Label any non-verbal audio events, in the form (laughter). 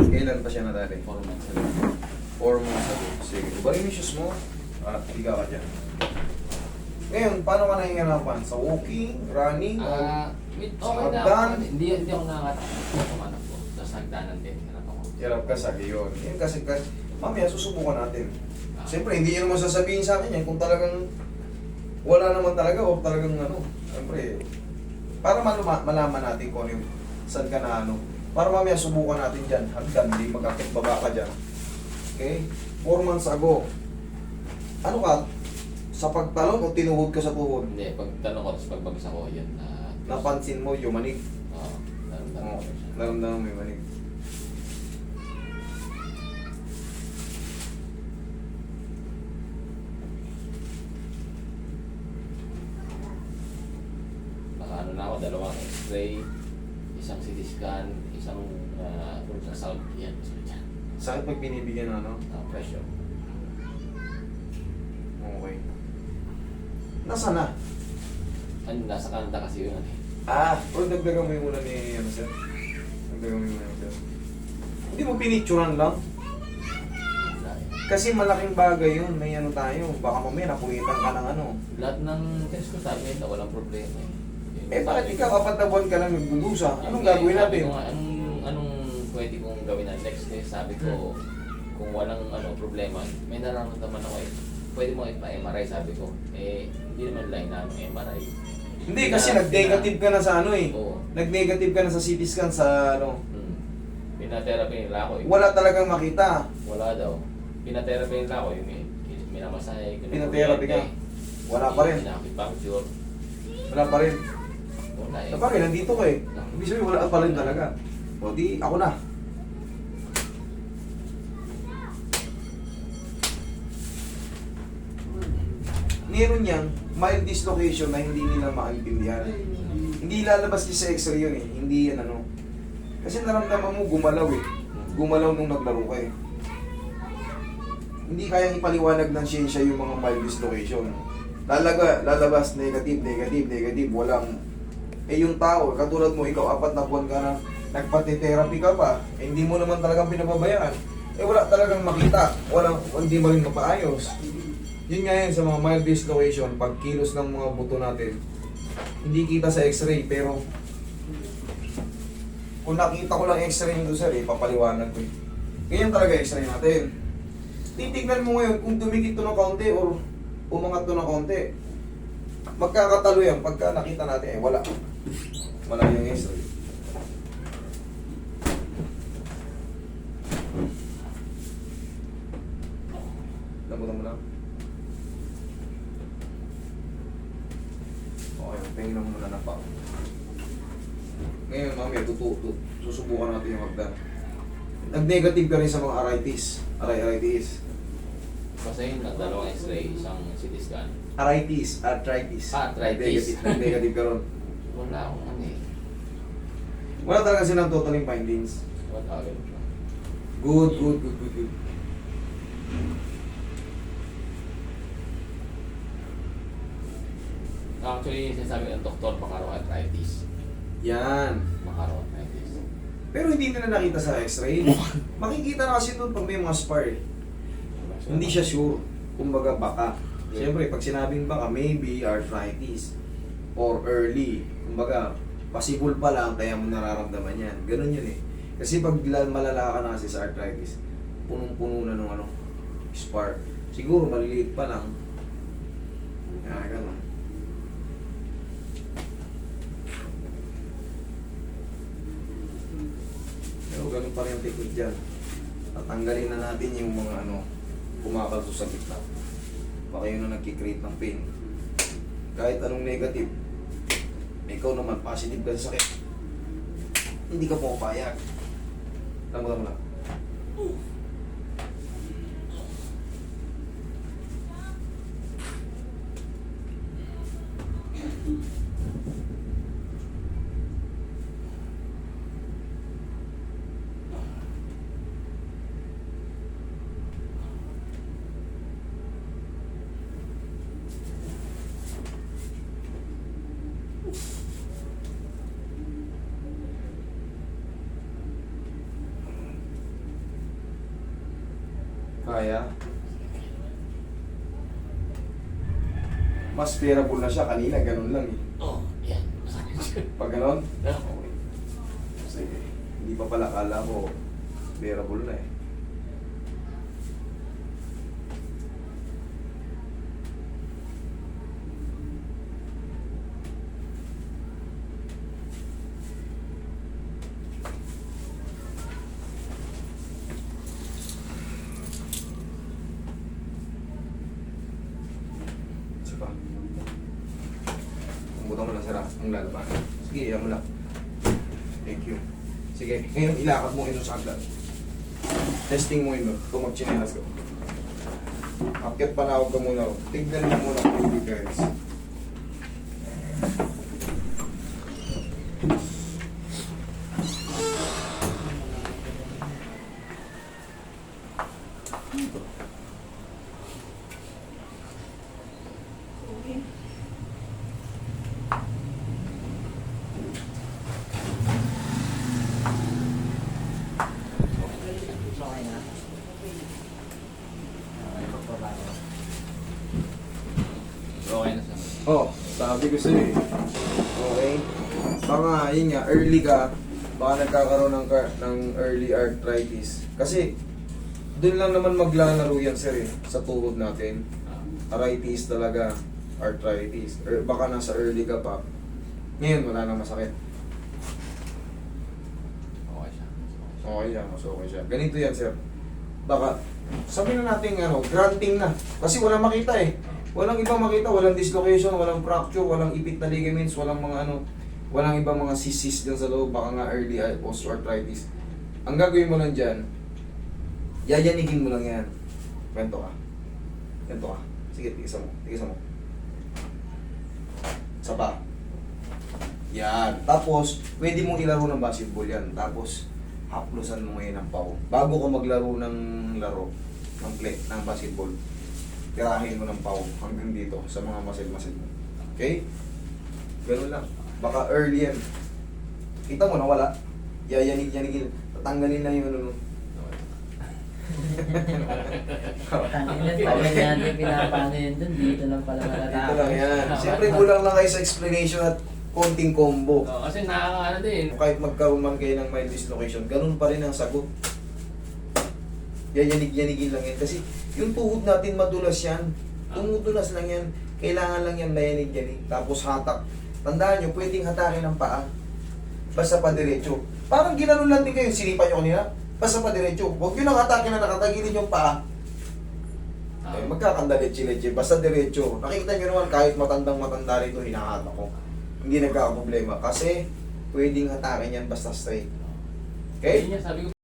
Kailan pa siya nadali? 4 months ago. 4 months ago. Sige. Balik yung shoes mo. At higa ka dyan. Ngayon, paano ka nahihirapan? Sa walking, running, Ah, with, Sa okay na. hagdan? Hindi, hindi ako nakakatakot sa kumanap ko. Tapos hagdanan din. Hirap ako. hirap ka sa gayon? Yan kasi, kasi mamaya susubukan natin. Ah, Siyempre, hindi nyo naman sasabihin sa akin yan kung talagang wala naman talaga o talagang ano. Siyempre, para maluma, malaman natin kung ano yung saan ka na ano. Para mamaya subukan natin dyan. Hagdan, hindi magkakit baba ka dyan. Okay? 4 months ago. Ano ka? Sa pagtalon o tinuhod ka sa tuhod? Hindi, pag tanong ko, tapos pagbagsak ko, yun na... Napansin mo yung manig. Oo. naramdaman Oo, ko siya. naramdaman mo yung manig. Baka ano na ako, dalawang x-ray, isang CT scan, isang uh, ultrasound. Yan. Sakit pag binibigyan ng ano? Uh, pressure. Okay. Nasaan na? Ano, nasa Canada kasi yun. eh. Ah, o dagdagan mo yung muna ni ano sir? Dagdagan mo yung muna sir. Hindi mo pinicturan lang. Eh. Kasi malaking bagay yun. May ano tayo. Baka mamaya napuwitan ka ng ano. Lahat ng test ko sa amin walang problema eh. Eh bakit ikaw apat na buwan ka lang nagdudusa? Anong gagawin natin? ko nga, anong, anong pwede kong gawin na next test? Sabi ko, kung walang ano problema, may nararamdaman ako eh. Pwede mo ipa-MRI, sabi ko. Eh, hindi naman line na ng MRI. Hindi kasi Pina- nag-negative ka na sa ano eh. Oo. Nag-negative ka na sa CT scan sa ano. Hmm. Pinatherapy nila ako eh. Wala talagang makita. Wala daw. Pinatherapy nila ako yung minamasahe. Pinatherapy ka? Wala pa rin. Pinakipuncture. Wala pa rin. Wala eh. Nandito ka eh. Ibig sabihin, wala pa rin talaga. O di, ako na. Meron niyang mild dislocation na hindi nila maintindihan. Hindi lalabas kasi sa x-ray yun eh. Hindi yan ano. Kasi naramdaman mo gumalaw eh. Gumalaw nung naglaro ka eh. Hindi kayang ipaliwanag ng siyensya yung mga mild dislocation. Lalaga, lalabas, negative, negative, negative, walang eh yung tao, katulad mo, ikaw apat na buwan ka na nagpati-therapy ka pa, eh, hindi mo naman talagang pinababayaan. Eh wala talagang makita, walang, hindi mo rin mapaayos. Yun nga yan sa mga mild dislocation, pag kilos ng mga buto natin, hindi kita sa x-ray, pero kung nakita ko lang x-ray nito sir, eh, papaliwanag ko eh. Ganyan talaga x-ray natin. Titignan mo ngayon kung dumikit to ng kaunti or umangat to ng kaunti. Magkakatalo yan pagka nakita natin, eh wala. Wala yung x-ray. Lambutan mo lang. Okay, tingin mo muna na pa. Ngayon, mamaya, tutu, susubukan natin yung hagdan. Nag-negative ka rin sa mga arthritis. Arthritis. Kasi yun, dalawang x-ray, isang CT scan. Arthritis. Arthritis. Ah, arthritis. Nag-negative, nag-negative ka ron. Wala akong ano eh. Wala talaga silang totaling findings. Wala agad. Good, good, good, good, good. Actually, sinasabi ng doktor, makaro arthritis. Yan. Makaro arthritis. Pero hindi nila nakita sa x-ray. (laughs) Makikita na kasi doon pag may mga spar. eh. Hindi siya sure. Kumbaga baka. Siyempre, pag sinabing baka, maybe arthritis or early. Kumbaga, possible pa lang kaya mo nararamdaman yan. Ganun yun eh. Kasi pag lal- malala ka na kasi sa arthritis, punong-puno na nung ano, spar. Siguro maliliit pa lang. Ah, ganun. Pero ganun pa rin ang technique dyan. Tatanggalin na natin yung mga ano, kumakalso sa gitna. Baka yun ang nagkikreate ng pain. Kahit anong negative, eh, ikaw naman, positive ka sa sakit. Hindi ka pumapayag. Alam mo lang lang. Thank you. Kaya. Mas bearable na siya kanina, ganun lang eh. Oh, yan. Pag ganun, Ah, okay. Sige. Hindi pa pala kala ko bearable na eh. Isa pa. Sira ang lalaban. Sige, iyan mo lang. Thank you. Sige, ngayon ilakad mo ino sa hagdan. Testing mo ino. Kung magchinelas ka. Akyat panawag ka muna. Tignan mo muna kung guys. Okay na. Okay, pagbabago. Okay na siya. Oh, sabi ko sa'yo eh. Okay? Baka, yun nga, early ka, baka nagkakaroon ng, ng early arthritis. Kasi, doon lang naman maglalaro yan, sir, eh, sa tuhod natin. Arthritis talaga, arthritis. Or baka nasa early ka pa. Ngayon, wala nang masakit. okay siya. Okay yan, mas okay siya. Ganito yan, sir. Baka, sabihin na natin, ano, granting na. Kasi walang makita eh. Walang ibang makita, walang dislocation, walang fracture, walang ipit na ligaments, walang mga ano, walang ibang mga sisis dyan sa loob, baka nga early osteoarthritis. Ang gagawin mo lang dyan, yayanigin mo lang yan. Kwento ka. Kwento ka. Sige, tigisan mo. Tigisan mo. Isa pa. Yan. Tapos, pwede mong ilaro ng basketball yan. Tapos, haplusan mo ngayon ng pao. Bago ka maglaro ng laro, ng play, ng basketball, tirahin mo ng pao hanggang dito sa mga muscle-muscle mo. Okay? Ganun lang. Baka early yan. Kita mo na wala. Yayanig-yanigin. Tatanggalin lang yung ano. no. Tangina, tagal natin pinapano yun dun. Dito lang pala Dito matatapos. lang yan. Siyempre, kulang lang kayo sa explanation at konting combo. Oh, kasi nakakaano din. Kahit magkaroon man kayo ng mild dislocation, ganun pa rin ang sagot. Yayanig-yanigin lang yan. Kasi yung tuhod natin madulas yan. Tumudulas lang yan. Kailangan lang yan mayanig-yanig. Tapos hatak. Tandaan nyo, pwedeng hatakin ng paa. Basta pa diretso. Parang ginanon lang din kayo. Sinipa nyo kanina. Basta pa diretso. Huwag nyo nang hatakin na nakatagilid yung paa. Ah, Eh, magkakandalitsi-litsi. Basta diretso. Nakikita nyo naman kahit matandang matanda rito, hinahatak ko. Hindi nagkakaproblema. Kasi pwedeng hatakin yan basta straight. Okay? Sabi ko,